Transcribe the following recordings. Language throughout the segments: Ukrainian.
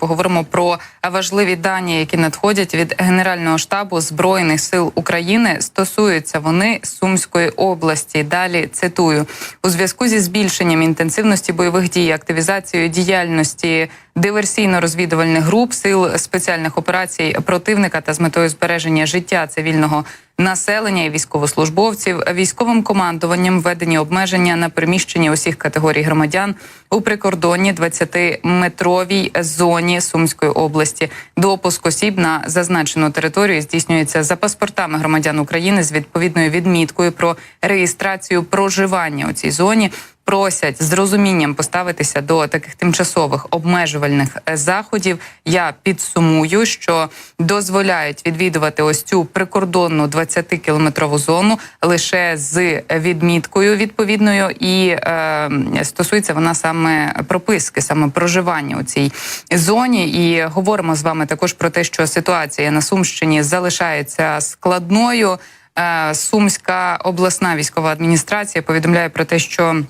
Поговоримо про важливі дані, які надходять від Генерального штабу збройних сил України. Стосуються вони Сумської області. Далі цитую у зв'язку зі збільшенням інтенсивності бойових дій, активізацією діяльності диверсійно-розвідувальних груп, сил спеціальних операцій противника та з метою збереження життя цивільного населення і військовослужбовців, військовим командуванням введені обмеження на переміщення усіх категорій громадян у прикордонні 20-метровій зоні Сумської області. Допуск осіб на зазначену територію здійснюється за паспортами громадян України з відповідною відміткою про реєстрацію проживання у цій зоні. Просять з розумінням поставитися до таких тимчасових обмежувальних е, заходів. Я підсумую, що дозволяють відвідувати ось цю прикордонну 20-кілометрову зону лише з відміткою відповідною, і е, стосується вона саме прописки, саме проживання у цій зоні. І говоримо з вами також про те, що ситуація на Сумщині залишається складною. Е, Сумська обласна військова адміністрація повідомляє про те, що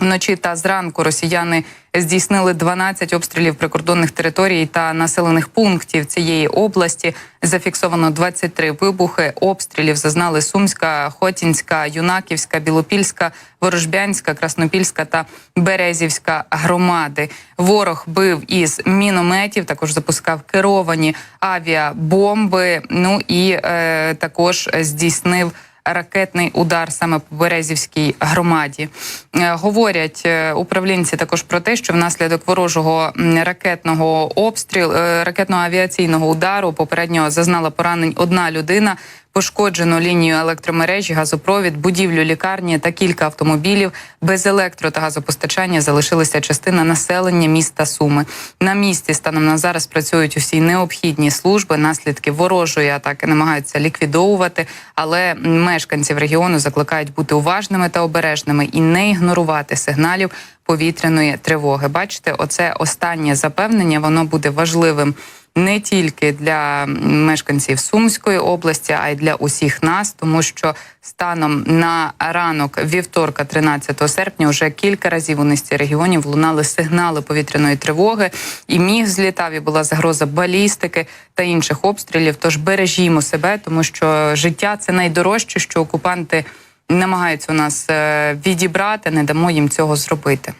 Вночі та зранку росіяни здійснили 12 обстрілів прикордонних територій та населених пунктів цієї області. Зафіксовано 23 вибухи. Обстрілів зазнали Сумська, Хотінська, Юнаківська, Білопільська, Ворожбянська, Краснопільська та Березівська громади. Ворог бив із мінометів, також запускав керовані авіабомби. Ну і е, також здійснив ракетний удар саме по Березівській громаді. Е, Говорять е, управлінці також про те, що внаслідок ворожого ракетного обстрілу ракетного авіаційного удару попередньо зазнала поранень одна людина. Пошкоджено лінію електромережі, газопровід, будівлю лікарні та кілька автомобілів. Без електро та газопостачання залишилася частина населення міста Суми. На місці станом на зараз працюють усі необхідні служби. Наслідки ворожої атаки намагаються ліквідовувати, але мешканців регіону закликають бути уважними та обережними і не ігнорувати сигналів повітряної тривоги. Бачите, оце останнє запевнення воно буде важливим не тільки для мешканців Сумської області, а й для усіх нас, тому що станом на ранок вівторка, 13 серпня, вже кілька разів у низці регіонів лунали сигнали повітряної тривоги, і міг злітав і була загроза балістики та інших обстрілів. Тож бережімо себе, тому що життя це найдорожче, що окупанти намагаються у нас е, відібрати, не дамо їм цього зробити.